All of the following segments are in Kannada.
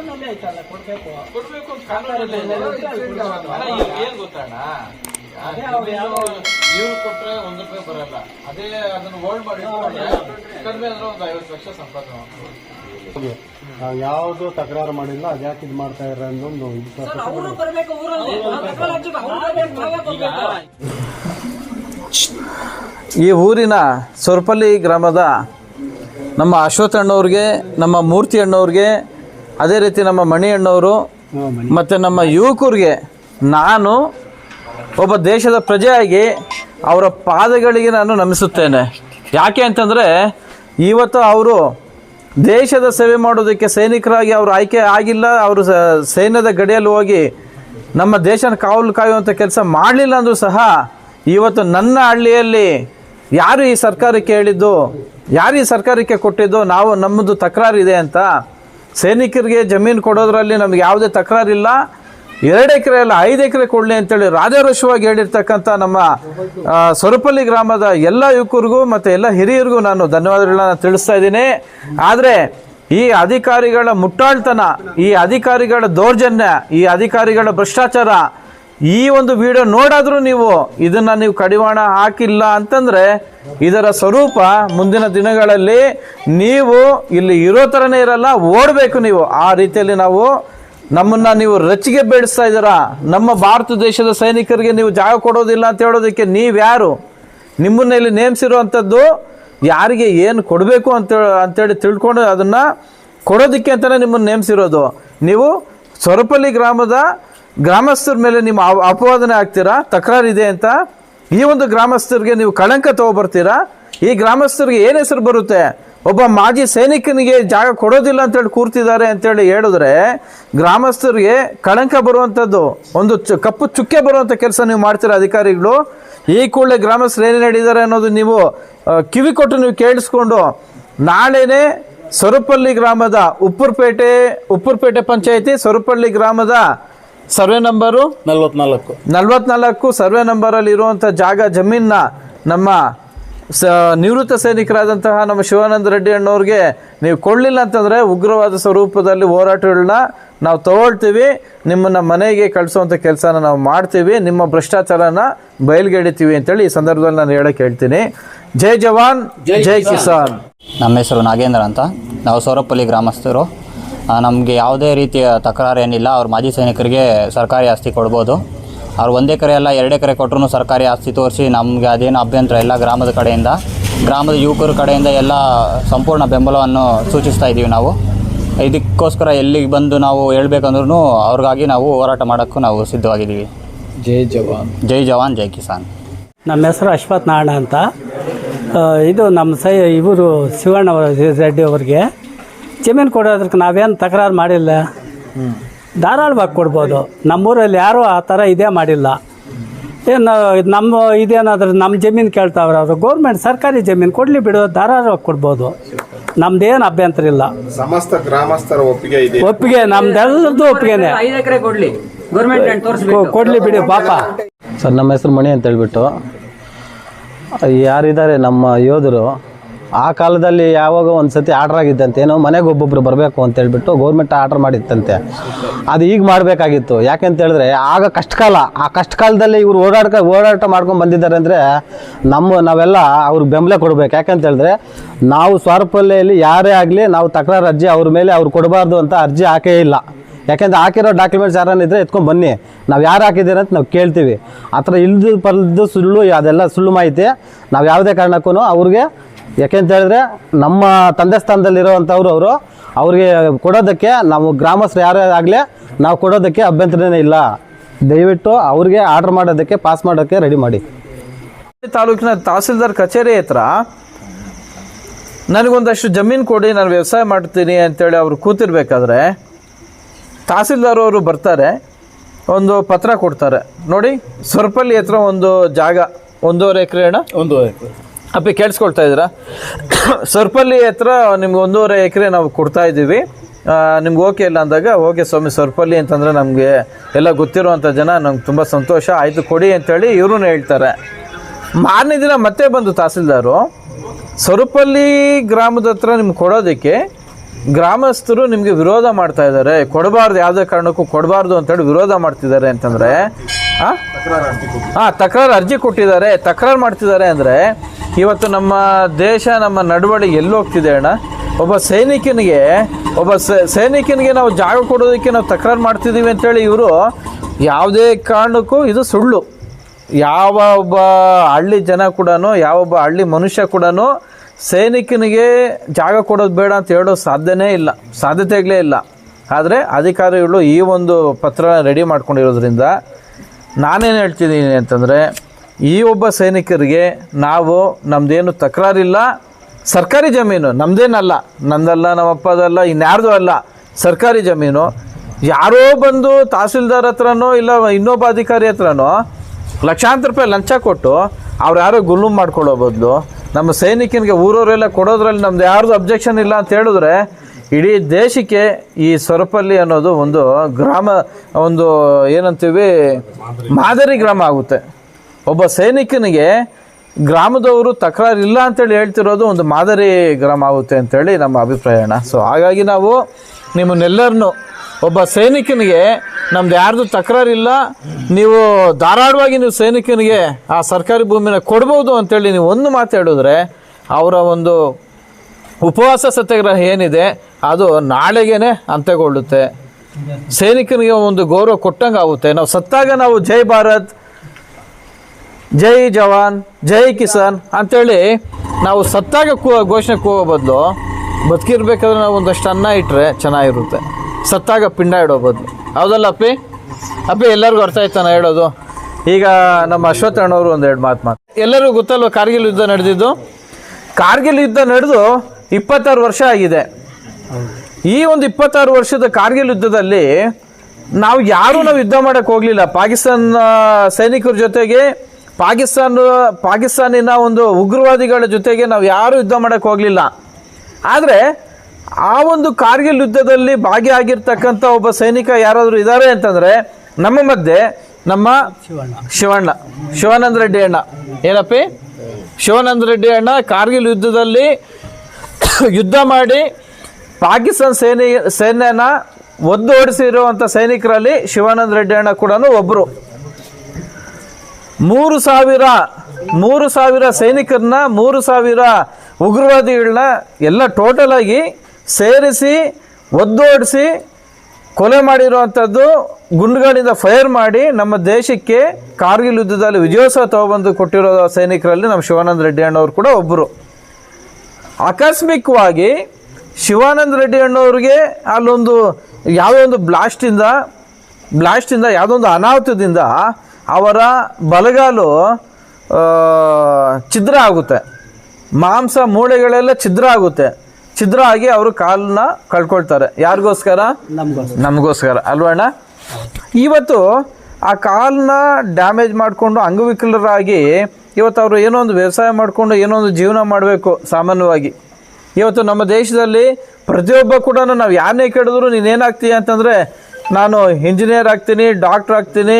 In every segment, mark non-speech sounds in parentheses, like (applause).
ಕಾನೂನಲ್ಲಿ ಆಯ್ತಲ್ಲ ಕೊಡ್ಬೇಕು. ಕೊಡ್ಬೇಕು ಅಂತ ಕಾನೂನಲ್ಲಿ ಇದೆ. ಅಲ್ಲ, ಈಗ ಏನ್ ಗೊತ್ತಣ್ಣ ಅದೇ ಅವ್ರು ಯಾವ- ಇವ್ರು ಕೊಟ್ರೆ ಒಂದ್ ರೂಪಾಯಿ ಬರಲ್ಲ. ಅದೇ ಅದನ್ನ ಹೋಲ್ಡ್ ಮಾಡಿ ಕಡಿಮೆ ಅಂದ್ರೆ ಒಂದು ಐವತ್ತು ಲಕ್ಷ ಸಂಪಾದನೆ ಮಾಡ್ಬೋದು. ನಾವು ಯಾವುದು ತಕರಾರು ಮಾಡಿಲ್ಲ ಅದ್ಯಾಕೆ ಇದು ಮಾಡ್ತಾ ಇರ ಅನ್ನೊಂದು. ಈ ಊರಿನ ಸೊರ್ಪಲ್ಲಿ ಗ್ರಾಮದ ನಮ್ಮ ಅಶ್ವಥ್ ಅಣ್ಣವ್ರಿಗೆ ನಮ್ಮ ಮೂರ್ತಿ ಅಣ್ಣವ್ರಿಗೆ ಅದೇ ರೀತಿ ನಮ್ಮ ಮಣಿಯಣ್ಣವರು ಮತ್ತು ನಮ್ಮ ಯುವಕರಿಗೆ ನಾನು ಒಬ್ಬ ದೇಶದ ಪ್ರಜೆಯಾಗಿ ಅವರ ಪಾದಗಳಿಗೆ ನಾನು ನಮಿಸುತ್ತೇನೆ. ಯಾಕೆ ಅಂತಂದರೆ ಇವತ್ತು ಅವರು ದೇಶದ ಸೇವೆ ಮಾಡೋದಕ್ಕೆ ಸೈನಿಕರಾಗಿ ಅವರು ಆಯ್ಕೆ ಆಗಿಲ್ಲ ಅವರು ಸೈನ್ಯದ ಗಡಿಯಲ್ಲಿ ಹೋಗಿ ನಮ್ಮ ದೇಶನ ಕಾವಲು ಕಾಯುವಂಥ ಕೆಲಸ ಮಾಡಲಿಲ್ಲ ಅಂದರೂ ಸಹ ಇವತ್ತು ನನ್ನ ಹಳ್ಳಿಯಲ್ಲಿ ಯಾರು ಈ ಸರ್ಕಾರಕ್ಕೆ ಹೇಳಿದ್ದು ಯಾರು ಈ ಸರ್ಕಾರಕ್ಕೆ ಕೊಟ್ಟಿದ್ದು ನಾವು ನಮ್ಮದು ತಕರಾರಿದೆ ಅಂತ ಸೈನಿಕರಿಗೆ ಜಮೀನು ಕೊಡೋದ್ರಲ್ಲಿ ನಮ್ಗೆ ಯಾವುದೇ ತಕರಾರಿಲ್ಲ. ಎರಡು ಎಕರೆ ಅಲ್ಲ, ಐದು ಎಕರೆ ಕೊಡಲಿ ಅಂತೇಳಿ ರಾಜಾರೋಷವಾಗಿ ಹೇಳಿರ್ತಕ್ಕಂಥ ನಮ್ಮ ಸರಪಲ್ಲಿ ಸೊರಪಲ್ಲಿ ಗ್ರಾಮದ ಎಲ್ಲ ಯುವಕರಿಗೂ ಮತ್ತು ಎಲ್ಲ ಹಿರಿಯರಿಗೂ ನಾನು ಧನ್ಯವಾದಗಳನ್ನ ತಿಳಿಸ್ತಾ ಇದ್ದೀನಿ. ಆದರೆ ಈ ಅಧಿಕಾರಿಗಳ ಮುಟ್ಟಾಳ್ತನ, ಈ ಅಧಿಕಾರಿಗಳ ದೌರ್ಜನ್ಯ, ಈ ಅಧಿಕಾರಿಗಳ ಭ್ರಷ್ಟಾಚಾರ ಈ ಒಂದು ವಿಡಿಯೋ ನೋಡಾದರೂ ನೀವು ಇದನ್ನ ನೀವು ಕಡಿವಾಣ ಹಾಕಿಲ್ಲ ಅಂತಂದ್ರೆ ಇದರ ಸ್ವರೂಪ ಮುಂದಿನ ದಿನಗಳಲ್ಲಿ ನೀವು ಇಲ್ಲಿ ಇರೋ ಥರನೇ ಇರಲ್ಲ, ಓಡಬೇಕು ನೀವು. ಆ ರೀತಿಯಲ್ಲಿ ನಾವು ನಮ್ಮನ್ನ ನೀವು ರಚಿಗೆ ಬೇಡಿಸ್ತಾ ಇದ್ದೀರಾ? ನಮ್ಮ ಭಾರತ ದೇಶದ ಸೈನಿಕರಿಗೆ ನೀವು ಜಾಗ ಕೊಡೋದಿಲ್ಲ ಅಂತ ಹೇಳೋದಕ್ಕೆ ನೀವ್ಯಾರು? ನಿಮ್ಮನ್ನ ಇಲ್ಲಿ ನೇಮಿಸಿರುವಂಥದ್ದು ಯಾರಿಗೆ ಏನು ಕೊಡಬೇಕು ಅಂತ ಅಂತೇಳಿ ತಿಳ್ಕೊಂಡು ಅದನ್ನ ಕೊಡೋದಕ್ಕೆ ಅಂತಲೇ ನಿಮ್ಮನ್ನು ನೇಮಿಸಿರೋದು. ನೀವು ಸೊರಪಲ್ಲಿ ಗ್ರಾಮದ ಗ್ರಾಮಸ್ಥರ ಮೇಲೆ ನಿಮ್ಮ ಅಪ- ಅಪವಾದನೆ ಆಗ್ತೀರಾ ತಕರಾರಿದೆ ಅಂತ? ಈ ಒಂದು ಗ್ರಾಮಸ್ಥರಿಗೆ ನೀವು ಕಳಂಕ ತಗೊಬರ್ತೀರಾ? ಈ ಗ್ರಾಮಸ್ಥರಿಗೆ ಏನು ಹೆಸರು ಬರುತ್ತೆ? ಒಬ್ಬ ಮಾಜಿ ಸೈನಿಕನಿಗೆ ಜಾಗ ಕೊಡೋದಿಲ್ಲ ಅಂತೇಳಿ ಕೂರ್ತಿದ್ದಾರೆ ಅಂತೇಳಿ ಹೇಳಿದ್ರೆ ಗ್ರಾಮಸ್ಥರಿಗೆ ಕಳಂಕ ಬರುವಂಥದ್ದು ಒಂದು ಕಪ್ಪು ಚುಕ್ಕೆ ಬರುವಂಥ ಕೆಲಸ ನೀವು ಮಾಡ್ತೀರಾ ಅಧಿಕಾರಿಗಳು? ಈ ಕೂಡಲೇ ಗ್ರಾಮಸ್ಥರು ಏನೇನು ಹೇಳಿದ್ದಾರೆ ಅನ್ನೋದು ನೀವು ಕಿವಿ ಕೊಟ್ಟು ನೀವು ಕೇಳಿಸ್ಕೊಂಡು ನಾಳೆನೇ ಸೊರಪಲ್ಲಿ ಗ್ರಾಮದ ಉಪ್ಪುರ್ಪೇಟೆ ಉಪ್ಪುರ್ಪೇಟೆ ಪಂಚಾಯಿತಿ ಸೊರಪಲ್ಲಿ ಗ್ರಾಮದ ಸರ್ವೆ ನಂಬರು? ನಲ್ವತ್ನಾಲ್ಕು. ನಲ್ವತ್ನಾಲ್ಕು ಸರ್ವೆ ನಂಬರಲ್ಲಿ ಇರುವಂಥ ಜಾಗ ಜಮೀನ ನಮ್ಮ ಸ ನಿವೃತ್ತ ಸೈನಿಕರಾದಂತಹ ನಮ್ಮ ಶಿವಾನಂದ ರೆಡ್ಡಿ ಅಣ್ಣವ್ರಿಗೆ ನೀವು ಕೊಡಲಿಲ್ಲ ಅಂತಂದರೆ ಉಗ್ರವಾದ ಸ್ವರೂಪದಲ್ಲಿ ಹೋರಾಟಗಳನ್ನ ನಾವು ತಗೊಳ್ತೀವಿ. ನಿಮ್ಮನ್ನ ಮನೆಗೆ ಕಳಿಸುವಂಥ ಕೆಲಸನ ನಾವು ಮಾಡ್ತೀವಿ. ನಿಮ್ಮ ಭ್ರಷ್ಟಾಚಾರನ ಬಯಲ್ಗೆಡಿತೀವಿ ಅಂತೇಳಿ ಈ ಸಂದರ್ಭದಲ್ಲಿ ನಾನು ಹೇಳಕ್ಕೆ ಹೇಳ್ತೀನಿ. ಜೈ ಜವಾನ್ ಜೈ ಕಿಸಾನ್. ನಮ್ಮ ಹೆಸರು ನಾಗೇಂದ್ರ ಅಂತ. ನಾವು ಸೌರಪಲ್ಲಿ ಗ್ರಾಮಸ್ಥರು. ನಮಗೆ ಯಾವುದೇ ರೀತಿಯ ತಕರಾರು ಏನಿಲ್ಲ. ಅವ್ರ ಮಾಜಿ ಸೈನಿಕರಿಗೆ ಸರ್ಕಾರಿ ಆಸ್ತಿ ಕೊಡ್ಬೋದು. ಅವ್ರು ಒಂದೇ ಎಕರೆ ಅಲ್ಲ ಎರಡೇ ಎಕರೆ ಕೊಟ್ಟರು ಸರ್ಕಾರಿ ಆಸ್ತಿ ತೋರಿಸಿ ನಮಗೆ ಅದೇನು ಅಭ್ಯಂತರ ಇಲ್ಲ ಗ್ರಾಮದ ಕಡೆಯಿಂದ. ಗ್ರಾಮದ ಯುವಕರ ಕಡೆಯಿಂದ ಎಲ್ಲ ಸಂಪೂರ್ಣ ಬೆಂಬಲವನ್ನು ಸೂಚಿಸ್ತಾ ಇದ್ದೀವಿ ನಾವು. ಇದಕ್ಕೋಸ್ಕರ ಎಲ್ಲಿಗೆ ಬಂದು ನಾವು ಹೇಳ್ಬೇಕಂದ್ರೂ ಅವ್ರಿಗಾಗಿ ನಾವು ಹೋರಾಟ ಮಾಡೋಕ್ಕೂ ನಾವು ಸಿದ್ಧವಾಗಿದ್ದೀವಿ. ಜೈ ಜವಾನ್. ಜೈ ಜವಾನ್ ಜೈ ಕಿಸಾನ್. ನಮ್ಮ ಹೆಸರು ಅಶ್ವಥ್ ನಾರಾಯಣ ಅಂತ ಇದು ನಮ್ಮ ಸೈ ಇವರು ಶಿವಣ್ಣ ಅವ್ರ- ರೆಡ್ಡಿ ಅವ್ರಿಗೆ. ಜಮೀನು ಕೊಡೋದಕ್ಕೆ ನಾವೇನು ತಕರಾರು ಮಾಡಿಲ್ಲ. ಧಾರಾಳವಾಗಿ ಕೊಡ್ಬೋದು. ನಮ್ಮೂರಲ್ಲಿ ಯಾರೂ ಆ ಥರ ಇದೇ ಮಾಡಿಲ್ಲ. ಏನು ನಮ್ಮ ಇದೇನಾದರೂ ನಮ್ಮ ಜಮೀನು ಕೇಳ್ತಾವ್ರೆ ಅವರು ಗೌರ್ಮೆಂಟ್ ಸರ್ಕಾರಿ ಜಮೀನು ಕೊಡಲಿ ಬಿಡು ಧಾರಾಳವಾಗಿ ಕೊಡ್ಬೋದು. ನಮ್ದೇನು ಅಭ್ಯಂತರ ಇಲ್ಲ. ಸಮಸ್ತ ಗ್ರಾಮಸ್ಥರ ಒಪ್ಪಿಗೆ ಇದೆ. ಒಪ್ಪಿಗೆ ನಮ್ದೆಲ್ಲರದ್ದು ಒಪ್ಪಿಗೆನೆ. ಕೊಡಲಿ. ಬಿಡಿ ಪಾಪ. ಸರ್ ನಮ್ಮ ಹೆಸರು ಮಣಿ ಅಂತ ಹೇಳ್ಬಿಟ್ಟು ಯಾರಿದ್ದಾರೆ ನಮ್ಮ ಯೋಧರು ಆ ಕಾಲದಲ್ಲಿ ಯಾವಾಗ ಒಂದು ಆರ್ಡರ್ ಆಗಿತ್ತಂತೆ ಏನೋ ಮನೆಗೆ ಒಬ್ಬೊಬ್ರು ಬರಬೇಕು ಅಂತ ಹೇಳ್ಬಿಟ್ಟು ಗೌರ್ಮೆಂಟ್ ಆರ್ಡರ್ ಮಾಡಿತ್ತಂತೆ. ಅದು ಈಗ ಮಾಡಬೇಕಾಗಿತ್ತು. ಯಾಕೆಂತ ಹೇಳಿದ್ರೆ, ಆಗ ಕಷ್ಟಕಾಲ, ಆ ಕಷ್ಟಕಾಲದಲ್ಲಿ ಇವರು ಓಡಾಡ್ಕ, ಓಡಾಟ ಮಾಡ್ಕೊಂಡು ಬಂದಿದ್ದಾರೆ ಅಂದರೆ ನಮ್ಮ, ನಾವೆಲ್ಲ ಅವ್ರಿಗೆ ಬೆಂಬಲ ಕೊಡಬೇಕು. ಯಾಕಂತ ಹೇಳಿದ್ರೆ, ನಾವು ಸ್ವಾರಪಲ್ಲೆಯಲ್ಲಿ ಯಾರೇ ಆಗಲಿ ನಾವು ತಕರಾರು ಅರ್ಜಿ ಅವ್ರ ಮೇಲೆ ಅವ್ರು ಕೊಡಬಾರ್ದು ಅಂತ ಅರ್ಜಿ ಹಾಕೇ ಇಲ್ಲ. ಯಾಕೆಂದ್ರೆ ಹಾಕಿರೋ ಡಾಕ್ಯುಮೆಂಟ್ಸ್ ಯಾರನ್ನ ಇದ್ರೆ ಎತ್ಕೊಂಡು ಬನ್ನಿ. ನಾವು ಯಾರು ಹಾಕಿದ್ದೀರ ಅಂತ ನಾವು ಕೇಳ್ತೀವಿ. ಆ ಥರ ಇಲ್ದು ಪಲ್ದು ಸುಳ್ಳು, ಅದೆಲ್ಲ ಸುಳ್ಳು ಮಾಹಿತಿ, ನಾವು ಯಾವುದೇ ಕಾರಣಕ್ಕೂ ಅವ್ರಿಗೆ ಯಾಕೆಂತ ಹೇಳಿದ್ರೆ ನಮ್ಮ ತಂದೆ ಸ್ಥಾನದಲ್ಲಿರುವಂಥವ್ರು ಅವರು ಅವ್ರಿಗೆ ಕೊಡೋದಕ್ಕೆ ನಾವು ಗ್ರಾಮಸ್ಥರು ಯಾರೇ ಆಗಲಿ ನಾವು ಕೊಡೋದಕ್ಕೆ ಅಭ್ಯಂತರನೇ ಇಲ್ಲ. ದಯವಿಟ್ಟು ಅವ್ರಿಗೆ ಆರ್ಡರ್ ಮಾಡೋದಕ್ಕೆ ಪಾಸ್ ಮಾಡೋಕ್ಕೆ ರೆಡಿ ಮಾಡಿ. ತಾಲೂಕಿನ ತಹಸೀಲ್ದಾರ್ ಕಚೇರಿ ಹತ್ರ ನನಗೊಂದಷ್ಟು ಜಮೀನು ಕೊಡಿ ನಾನು ವ್ಯವಸಾಯ ಮಾಡ್ತೀನಿ ಅಂತೇಳಿ ಅವರು ಕೂತಿರ್ಬೇಕಾದ್ರೆ ತಹಸೀಲ್ದಾರ್ ಅವರು ಬರ್ತಾರೆ ಒಂದು ಪತ್ರ ಕೊಡ್ತಾರೆ. ನೋಡಿ ಸೊರಪಲ್ಲಿ ಹತ್ರ ಒಂದು ಜಾಗ ಒಂದೂವರೆ ಎಕರೆ ಅಣ್ಣ? ಒಂದು ಅಪ್ಪಿ ಕೇಳಿಸ್ಕೊಳ್ತಾ ಇದ್ದೀರಾ? ಸರ್ಪಲ್ಲಿ ಹತ್ರ ನಿಮ್ಗೆ ಒಂದೂವರೆ ಎಕರೆ ನಾವು ಕೊಡ್ತಾ ಇದ್ದೀವಿ. ನಿಮ್ಗೆ ಓಕೆ ಇಲ್ಲ ಅಂದಾಗ ಓಕೆ ಸ್ವಾಮಿ ಸರ್ಪಲ್ಲಿ ಅಂತಂದರೆ ನಮಗೆ ಎಲ್ಲ ಗೊತ್ತಿರುವಂಥ ಜನ ನಮ್ಗೆ ತುಂಬ ಸಂತೋಷ. ಆಯಿತು ಕೊಡಿ ಅಂತೇಳಿ ಇವರು ಹೇಳ್ತಾರೆ. ಮಾರನೇ ದಿನ ಮತ್ತೆ ಬಂದು ತಹಸೀಲ್ದಾರು. ಸ್ವರೂಪಲ್ಲಿ ಗ್ರಾಮದ ಹತ್ರ ನಿಮ್ಗೆ ಕೊಡೋದಕ್ಕೆ ಗ್ರಾಮಸ್ಥರು ನಿಮಗೆ ವಿರೋಧ ಮಾಡ್ತಾ ಇದ್ದಾರೆ. ಕೊಡಬಾರ್ದು ಯಾವುದೇ ಕಾರಣಕ್ಕೂ ಕೊಡಬಾರ್ದು ಅಂತೇಳಿ ವಿರೋಧ ಮಾಡ್ತಿದ್ದಾರೆ ಅಂತಂದರೆ ಹಾಂ ಹಾ ತಕರಾರು ಅರ್ಜಿ ಕೊಟ್ಟಿದ್ದಾರೆ. ತಕರಾರು ಮಾಡ್ತಿದ್ದಾರೆ ಅಂದ್ರೆ ಇವತ್ತು ನಮ್ಮ ದೇಶ ನಮ್ಮ ನಡವಳಿ ಎಲ್ಲಿ ಹೋಗ್ತಿದೆ ಅಣ್ಣ? ಒಬ್ಬ ಸೈನಿಕನಿಗೆ ಒಬ್ಬ ಸೈನಿಕನಿಗೆ ನಾವು ಜಾಗ ಕೊಡೋದಕ್ಕೆ ನಾವು ತಕರಾರು ಮಾಡ್ತಿದ್ದೀವಿ ಅಂತೇಳಿ ಇವರು ಯಾವುದೇ ಕಾರಣಕ್ಕೂ ಇದು ಸುಳ್ಳು. ಯಾವ ಒಬ್ಬ ಹಳ್ಳಿ ಜನ ಕೂಡ ಯಾವೊಬ್ಬ ಹಳ್ಳಿ ಮನುಷ್ಯ ಕೂಡ ಸೈನಿಕನಿಗೆ ಜಾಗ ಕೊಡೋದು ಬೇಡ ಅಂತ ಹೇಳೋ ಸಾಧ್ಯನೇ ಇಲ್ಲ ಸಾಧ್ಯತೆಗಳೇ ಇಲ್ಲ. ಆದರೆ ಅಧಿಕಾರಿಗಳು ಈ ಒಂದು ಪತ್ರ ರೆಡಿ ಮಾಡ್ಕೊಂಡಿರೋದ್ರಿಂದ ನಾನೇನು ಹೇಳ್ತಿದ್ದೀನಿ ಅಂತಂದರೆ ಈ ಒಬ್ಬ ಸೈನಿಕರಿಗೆ ನಾವು ನಮ್ಮದೇನು ತಕರಾರಿಲ್ಲ. ಸರ್ಕಾರಿ ಜಮೀನು ನಮ್ಮದೇನಲ್ಲ ನಂದಲ್ಲ, ನಮ್ಮಪ್ಪದಲ್ಲ, ಇನ್ಯಾರ್ದು ಅಲ್ಲ. ಸರ್ಕಾರಿ ಜಮೀನು. ಯಾರೋ ಬಂದು ತಹಸೀಲ್ದಾರ್ ಹತ್ರನೋ ಇಲ್ಲ ಇನ್ನೊಬ್ಬ ಅಧಿಕಾರಿ ಹತ್ರನೋ ಲಕ್ಷಾಂತರ ರೂಪಾಯಿ ಲಂಚ ಕೊಟ್ಟು ಅವ್ರು ಯಾರೋ ಗುಲ್ಲು ಮಾಡ್ಕೊಳ್ಳೋ ಬದಲು ನಮ್ಮ ಸೈನಿಕನಿಗೆ ಊರವರೆಲ್ಲ ಕೊಡೋದ್ರಲ್ಲಿ ನಮ್ದು ಯಾರ್ದು ಅಬ್ಜೆಕ್ಷನ್ ಇಲ್ಲ ಅಂತ ಹೇಳಿದ್ರೆ ಇಡೀ ದೇಶಕ್ಕೆ ಈ ಸೊರಪಲ್ಲಿ ಅನ್ನೋದು ಒಂದು ಗ್ರಾಮ, ಒಂದು ಏನಂತೀವಿ, ಮಾದರಿ ಗ್ರಾಮ ಆಗುತ್ತೆ. ಒಬ್ಬ ಸೈನಿಕನಿಗೆ ಗ್ರಾಮದವರು ತಕರಾರು ಇಲ್ಲ ಅಂತೇಳಿ ಹೇಳ್ತಿರೋದು ಒಂದು ಮಾದರಿ ಗ್ರಾಮ ಆಗುತ್ತೆ ಅಂತೇಳಿ ನಮ್ಮ ಅಭಿಪ್ರಾಯ ಅಣ್ಣ. ಸೊ ಹಾಗಾಗಿ ನಾವು ನಿಮ್ಮನ್ನೆಲ್ಲರನ್ನು ಒಬ್ಬ ಸೈನಿಕನಿಗೆ ನಮ್ದು ಯಾರ್ದು ತಕರಾರಿಲ್ಲ, ನೀವು ಧಾರಾಳವಾಗಿ ನೀವು ಸೈನಿಕನಿಗೆ ಆ ಸರ್ಕಾರಿ ಭೂಮಿನ ಕೊಡ್ಬೋದು ಅಂತೇಳಿ ನೀವು ಒಂದು ಮಾತು ಹೇಳಿದ್ರೆ ಅವರ ಒಂದು ಉಪವಾಸ ಸತ್ಯಾಗ್ರಹ ಏನಿದೆ, ಅದು ನಾಳೆಗೇನೆ ಅಂತ್ಯಗೊಳ್ಳುತ್ತೆ. ಸೈನಿಕನಿಗೆ ಒಂದು ಗೌರವ ಕೊಟ್ಟಂಗೆ ಆಗುತ್ತೆ ನಾವು ಸತ್ತಾಗ ನಾವು ಜೈ ಭಾರತ್ ಜೈ ಜವಾನ್, ಜೈ ಕಿಸಾನ್ ಅಂತೇಳಿ ನಾವು ಸತ್ತಾಗ ಕೂ ಘೋಷಣೆ ಕೂಗೋ ಬದಲು ಬದುಕಿರ್ಬೇಕಾದ್ರೆ ನಾವು ಒಂದಷ್ಟು ಅನ್ನ ಇಟ್ಟರೆ ಚೆನ್ನಾಗಿರುತ್ತೆ. ಸತ್ತಾಗ ಪಿಂಡ ಇಡೋ ಬದಲು. ಹೌದಲ್ಲ ಅಪ್ಪಿ? ಅಪ್ಪಿ, ಎಲ್ಲರಿಗೂ ಅರ್ಥ ಆಯ್ತಾನ ಹೇಳೋದು? ಈಗ ನಮ್ಮ ಅಶ್ವಥ್ ಅಣ್ಣವರು ಒಂದು ಎರಡು ಮಾತು ಮಾತು. ಎಲ್ಲರಿಗೂ ಗೊತ್ತಲ್ವ ಕಾರ್ಗಿಲ್ ಯುದ್ಧ ನಡೆದಿದ್ದು? ಕಾರ್ಗಿಲ್ ಯುದ್ಧ ನಡೆದು ಇಪ್ಪತ್ತಾರು ವರ್ಷ ಆಗಿದೆ. ಈ ಒಂದು ಇಪ್ಪತ್ತಾರು ವರ್ಷದ ಕಾರ್ಗಿಲ್ ಯುದ್ಧದಲ್ಲಿ ನಾವು ಯಾರೂ ನಾವು ಯುದ್ಧ ಮಾಡಕ್ಕೆ ಹೋಗಲಿಲ್ಲ. ಪಾಕಿಸ್ತಾನ ಸೈನಿಕರ ಜೊತೆಗೆ ಪಾಕಿಸ್ತಾನ ಪಾಕಿಸ್ತಾನಿನ ಒಂದು ಉಗ್ರವಾದಿಗಳ ಜೊತೆಗೆ ನಾವು ಯಾರೂ ಯುದ್ಧ ಮಾಡಕ್ಕೆ ಹೋಗಲಿಲ್ಲ. ಆದರೆ ಆ ಒಂದು ಕಾರ್ಗಿಲ್ ಯುದ್ಧದಲ್ಲಿ ಭಾಗಿಯಾಗಿರ್ತಕ್ಕಂಥ ಒಬ್ಬ ಸೈನಿಕ ಯಾರಾದರೂ ಇದ್ದಾರೆ ಅಂತಂದರೆ ನಮ್ಮ ಮಧ್ಯೆ ನಮ್ಮ ಶಿವಣ್ಣ. ಶಿವಾನಂದ ರೆಡ್ಡಿ ಅಣ್ಣ. ಏನಪ್ಪಿ? ಶಿವಾನಂದ ರೆಡ್ಡಿ ಅಣ್ಣ ಕಾರ್ಗಿಲ್ ಯುದ್ಧದಲ್ಲಿ (coughs) ಯುದ್ಧ ಮಾಡಿ ಪಾಕಿಸ್ತಾನ ಸೇನೆ ಸೈನ್ಯನ ಒದ್ದೋಡಿಸಿರುವಂಥ ಸೈನಿಕರಲ್ಲಿ ಶಿವಾನಂದ ರೆಡ್ಡಿ ಅಣ್ಣ ಕೂಡ ಒಬ್ಬರು ಮೂರು ಸಾವಿರ ಮೂರು ಸಾವಿರ ಸೈನಿಕರನ್ನ, ಮೂರು ಸಾವಿರ ಉಗ್ರವಾದಿಗಳನ್ನ ಎಲ್ಲ ಟೋಟಲ್ ಆಗಿ ಸೇರಿಸಿ, ಒದ್ದೋಡಿಸಿ, ಕೊಲೆ ಮಾಡಿರುವಂಥದ್ದು, ಗುಂಡುಗಳಿಂದ ಫೈರ್ ಮಾಡಿ, ನಮ್ಮ ದೇಶಕ್ಕೆ ಕಾರ್ಗಿಲ್ ಯುದ್ಧದಲ್ಲಿ ವಿಜಯೋತ್ಸವ ತಗೊಬಂದು ಕೊಟ್ಟಿರೋ ಸೈನಿಕರಲ್ಲಿ ನಮ್ಮ ಶಿವಾನಂದ ರೆಡ್ಡಿ ಅಣ್ಣವ್ರು ಕೂಡ ಒಬ್ಬರು ಆಕಸ್ಮಿಕವಾಗಿ ಶಿವಾನಂದ ರೆಡ್ಡಿ ಅಣ್ಣವ್ರಿಗೆ ಅಲ್ಲೊಂದು ಯಾವುದೋ ಒಂದು ಬ್ಲಾಸ್ಟಿಂದ ಬ್ಲಾಸ್ಟಿಂದ ಯಾವುದೋ ಒಂದು ಅನಾಹುತದಿಂದ ಅವರ ಬಲಗಾಲು ಛಿದ್ರ ಆಗುತ್ತೆ. ಮಾಂಸ ಮೂಳೆಗಳೆಲ್ಲ ಛಿದ್ರ ಆಗುತ್ತೆ. ಛಿದ್ರ ಆಗಿ ಅವರು ಕಾಲನ್ನ ಕಳ್ಕೊಳ್ತಾರೆ. ಯಾರಿಗೋಸ್ಕರ? ನಮಗೋಸ್ಕರ. ನಮಗೋಸ್ಕರ. ಅಲ್ವಣ್ಣ? ಇವತ್ತು ಆ ಕಾಲನ್ನ ಡ್ಯಾಮೇಜ್ ಮಾಡಿಕೊಂಡು ಅಂಗವಿಕಲರಾಗಿ ಇವತ್ತು ಅವರು ಏನೋ ಒಂದು ವ್ಯವಸಾಯ ಮಾಡಿಕೊಂಡು ಏನೋ ಒಂದು ಜೀವನ ಮಾಡಬೇಕು ಸಾಮಾನ್ಯವಾಗಿ. ಇವತ್ತು ನಮ್ಮ ದೇಶದಲ್ಲಿ ಪ್ರತಿಯೊಬ್ಬ ಕೂಡ ನಾವು ಯಾರನ್ನೇ ಕೇಳಿದ್ರು ನೀನೇನಾಗ್ತೀಯ ಅಂತಂದರೆ ನಾನು ಇಂಜಿನಿಯರ್ ಆಗ್ತೀನಿ ಡಾಕ್ಟ್ರ್ ಆಗ್ತೀನಿ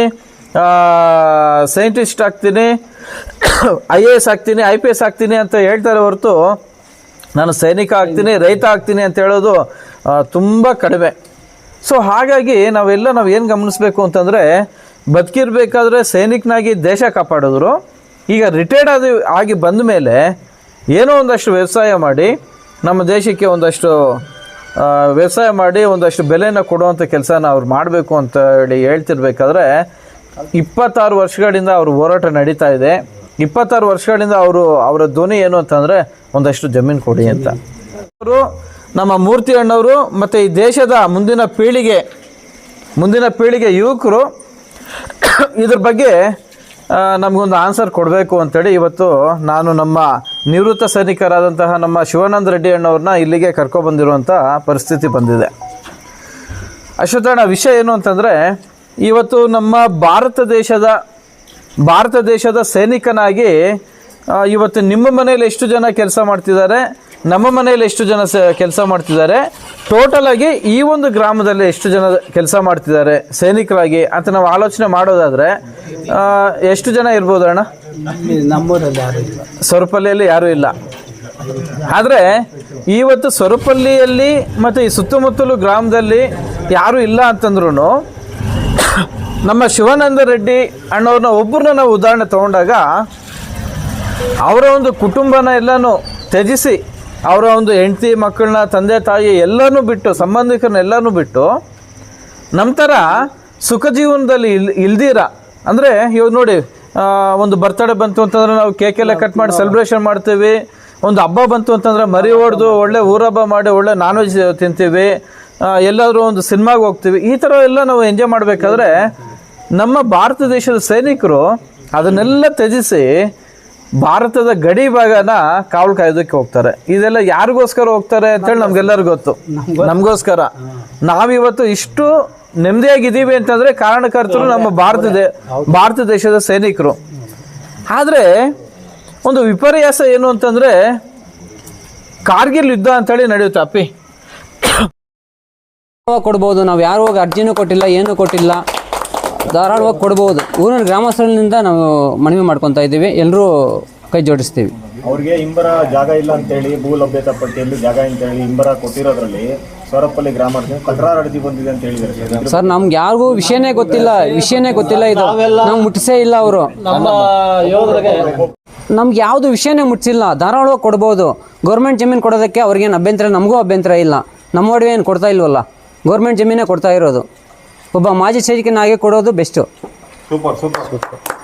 ಸೈಂಟಿಸ್ಟ್ ಆಗ್ತೀನಿ ಐ ಎ ಎಸ್ ಆಗ್ತೀನಿ ಐ ಪಿ ಎಸ್ ಆಗ್ತೀನಿ ಅಂತ ಹೇಳ್ತಾರೆ ಹೊರತು ನಾನು ಸೈನಿಕ ಆಗ್ತೀನಿ, ರೈತ ಆಗ್ತೀನಿ ಅಂತ ಹೇಳೋದು ತುಂಬ ಕಡಿಮೆ. ಸೊ ಹಾಗಾಗಿ ನಾವೆಲ್ಲ ನಾವು ಏನು ಗಮನಿಸ್ಬೇಕು ಅಂತಂದರೆ, ಬದುಕಿರಬೇಕಾದ್ರೆ ಸೈನಿಕನಾಗಿ ದೇಶ ಕಾಪಾಡಿದ್ರು, ಈಗ ರಿಟೈರ್ಡ್ ಆದ, ಆಗಿ ಬಂದ ಮೇಲೆ ಏನೋ ಒಂದಷ್ಟು ವ್ಯವಸಾಯ ಮಾಡಿ, ನಮ್ಮ ದೇಶಕ್ಕೆ ಒಂದಷ್ಟು ವ್ಯವಸಾಯ ಮಾಡಿ ಒಂದಷ್ಟು ಬೆಲೆಯನ್ನು ಕೊಡುವಂಥ ಕೆಲಸನ ಅವ್ರು ಮಾಡಬೇಕು ಅಂತ ಹೇಳಿ ಹೇಳ್ತಿರ್ಬೇಕಾದ್ರೆ ಇಪ್ಪತ್ತಾರು ವರ್ಷಗಳಿಂದ ಅವರು ಹೋರಾಟ ನಡೀತಾ ಇದೆ. ಇಪ್ಪತ್ತಾರು ವರ್ಷಗಳಿಂದ ಅವರು, ಅವರ ಧ್ವನಿ ಏನು ಅಂತಂದರೆ ಒಂದಷ್ಟು ಜಮೀನು ಕೊಡಿ ಅಂತ. ಅವರು ನಮ್ಮ ಮೂರ್ತಿ ಅಣ್ಣವರು ಮತ್ತು ಈ ದೇಶದ ಮುಂದಿನ ಪೀಳಿಗೆ ಮುಂದಿನ ಪೀಳಿಗೆ ಯುವಕರು, ಇದ್ರ ಬಗ್ಗೆ ನಮಗೊಂದು ಆನ್ಸರ್ ಕೊಡಬೇಕು ಅಂತೇಳಿ ಇವತ್ತು ನಾನು ನಮ್ಮ ನಿವೃತ್ತ ಸೈನಿಕರಾದಂತಹ ನಮ್ಮ ಶಿವಾನಂದ ರೆಡ್ಡಿ ಅಣ್ಣವ್ರನ್ನ ಇಲ್ಲಿಗೆ ಕರ್ಕೊಬಂದಿರುವಂಥ ಪರಿಸ್ಥಿತಿ ಬಂದಿದೆ. ಅಶ್ವಥಣ್ಣ ವಿಷಯ ಏನು ಅಂತಂದರೆ ಇವತ್ತು ನಮ್ಮ ಭಾರತ ದೇಶದ ಭಾರತ ದೇಶದ ಸೈನಿಕನಾಗಿ ಇವತ್ತು ನಿಮ್ಮ ಮನೆಯಲ್ಲಿ ಎಷ್ಟು ಜನ ಕೆಲಸ ಮಾಡ್ತಿದ್ದಾರೆ ನಮ್ಮ ಮನೆಯಲ್ಲಿ ಎಷ್ಟು ಜನ ಕೆಲಸ ಮಾಡ್ತಿದ್ದಾರೆ ಟೋಟಲ್ ಆಗಿ ಈ ಒಂದು ಗ್ರಾಮದಲ್ಲಿ ಎಷ್ಟು ಜನ ಕೆಲಸ ಮಾಡ್ತಿದ್ದಾರೆ ಸೈನಿಕರಾಗಿ ಅಂತ ನಾವು ಆಲೋಚನೆ ಮಾಡೋದಾದ್ರೆ ಎಷ್ಟು ಜನ ಇರ್ಬೋದು ಅಣ್ಣ? ನಮ್ಮೂರಲ್ಲಿ ಯಾರು ಇಲ್ಲ. ಸ್ವರೂಪಲ್ಲಿಯಲ್ಲಿ ಯಾರೂ ಇಲ್ಲ. ಆದರೆ ಇವತ್ತು ಸ್ವರೂಪಲ್ಲಿಯಲ್ಲಿ ಮತ್ತು ಈ ಸುತ್ತಮುತ್ತಲು ಗ್ರಾಮದಲ್ಲಿ ಯಾರೂ ಇಲ್ಲ ಅಂತಂದ್ರೂ ನಮ್ಮ ಶಿವಾನಂದ ರೆಡ್ಡಿ ಅಣ್ಣವ್ರನ್ನ ಒಬ್ಬರನ್ನ ನಾವು ಉದಾಹರಣೆ ತಗೊಂಡಾಗ ಅವರ ಒಂದು ಕುಟುಂಬನ ಎಲ್ಲನೂ ತ್ಯಜಿಸಿ, ಅವರ ಒಂದು ಹೆಂಡತಿ ಮಕ್ಕಳನ್ನ, ತಂದೆ ತಾಯಿ ಎಲ್ಲನೂ ಬಿಟ್ಟು, ಸಂಬಂಧಿಕರನ್ನ ಎಲ್ಲನೂ ಬಿಟ್ಟು ನಮ್ಮ ಥರ ಸುಖ ಜೀವನದಲ್ಲಿ ಇಲ್, ಇಲ್ದಿರ, ಅಂದರೆ ಇವಾಗ ನೋಡಿ ಒಂದು ಬರ್ತ್ಡೇ ಬಂತು ಅಂತಂದ್ರೆ ನಾವು ಕೇಕ್ ಎಲ್ಲ ಕಟ್ ಮಾಡಿ ಸೆಲೆಬ್ರೇಷನ್ ಮಾಡ್ತೀವಿ, ಒಂದು ಹಬ್ಬ ಬಂತು ಅಂತಂದ್ರೆ ಮರಿ ಹೊಡೆದು ಒಳ್ಳೆ ಊರಬ್ಬ ಮಾಡಿ, ಒಳ್ಳೆ ನಾನ್ ವೆಜ್ ತಿಂತೀವಿ ಎಲ್ಲಾದ್ರೂ ಒಂದು ಸಿನಿಮಾಗೆ ಹೋಗ್ತೀವಿ. ಈ ಥರ ಎಲ್ಲ ನಾವು ಎಂಜಾಯ್ ಮಾಡಬೇಕಾದ್ರೆ ನಮ್ಮ ಭಾರತ ದೇಶದ ಸೈನಿಕರು ಅದನ್ನೆಲ್ಲ ತ್ಯಜಿಸಿ ಭಾರತದ ಗಡಿ ಭಾಗನ ಕಾವಲು ಕಾಯ್ದಕ್ಕೆ ಹೋಗ್ತಾರೆ. ಇದೆಲ್ಲ ಯಾರಿಗೋಸ್ಕರ ಹೋಗ್ತಾರೆ ಅಂತೇಳಿ ನಮ್ಗೆಲ್ಲರಿಗೂ ಗೊತ್ತು. ನಮಗೋಸ್ಕರ. ನಾವಿವತ್ತು ಇಷ್ಟು ನೆಮ್ಮದಿಯಾಗಿದ್ದೀವಿ ಅಂತಂದ್ರೆ ಕಾರಣಕರ್ತರು ನಮ್ಮ ಭಾರತ ದೇ ಭಾರತ ದೇಶದ ಸೈನಿಕರು. ಆದರೆ ಒಂದು ವಿಪರ್ಯಾಸ ಏನು ಅಂತಂದ್ರೆ ಕಾರ್ಗಿಲ್ ಯುದ್ಧ ಅಂತೇಳಿ ನಡೆಯುತ್ತೆ ಅಪ್ಪಿ. ಕೊಡ್ಬೋದು. ನಾವು ಯಾರು ಹೋಗಿ ಅರ್ಜಿನೂ ಕೊಟ್ಟಿಲ್ಲ ಏನೂ ಕೊಟ್ಟಿಲ್ಲ. ಧಾರಾಳವಾಗಿ ಕೊಡ್ಬೋದು. ಊರಿನ ಗ್ರಾಮಸ್ಥರಿಂದ ನಾವು ಮನವಿ ಮಾಡ್ಕೊತಾ ಇದ್ದೀವಿ. ಎಲ್ಲರೂ ಕೈ ಜೋಡಿಸ್ತೀವಿ. ಅವ್ರಿಗೆ ಇಂಬರ ಜಾಗ ಇಲ್ಲ ಅಂತೇಳಿ ಭೂ ಲಭ್ಯತಾ ಪಟ್ಟಿಯಲ್ಲಿ ಜಾಗ ಅಂತೇಳಿ ಇಂಬರ ಕೊಟ್ಟಿರೋದ್ರಲ್ಲಿ ಸೊರಪಲ್ಲಿ ಗ್ರಾಮಕ್ಕೆ ತಕರಾರು ಬಂದಿದೆ ಅಂತ ಹೇಳಿದ್ದಾರೆ ಸರ್. ನಮ್ಗೆ ಯಾರಿಗೂ ವಿಷಯನೇ ಗೊತ್ತಿಲ್ಲ. ವಿಷಯನೇ ಗೊತ್ತಿಲ್ಲ ಇದು. ನಾವು ಮುಟ್ಟಿಸೇ ಇಲ್ಲ ಅವರು. ನಮ್ಮ ಯೋಧರಿಗೆ ನಮ್ಗೆ ಯಾವುದು ವಿಷಯನೇ ಮುಟ್ಟಿಸಿಲ್ಲ ಧಾರಾಳವಾಗಿ ಕೊಡ್ಬೋದು. ಗೌರ್ಮೆಂಟ್ ಜಮೀನು ಕೊಡೋದಕ್ಕೆ ಅವ್ರಿಗೇನು ಅಭ್ಯಂತರ? ನಮಗೂ ಅಭ್ಯಂತರ ಇಲ್ಲ. ನಮ್ಮ ಒಡವೆ ಏನು ಕೊಡ್ತಾ ಇಲ್ವಲ್ಲ? ಗೌರ್ಮೆಂಟ್ ಜಮೀನೇ ಕೊಡ್ತಾ ಇರೋದು. ಒಬ್ಬ ಮಾಜಿ ಸೈನಿಕನಾಗೆ ಕೊಡೋದು ಬೆಸ್ಟು. Super super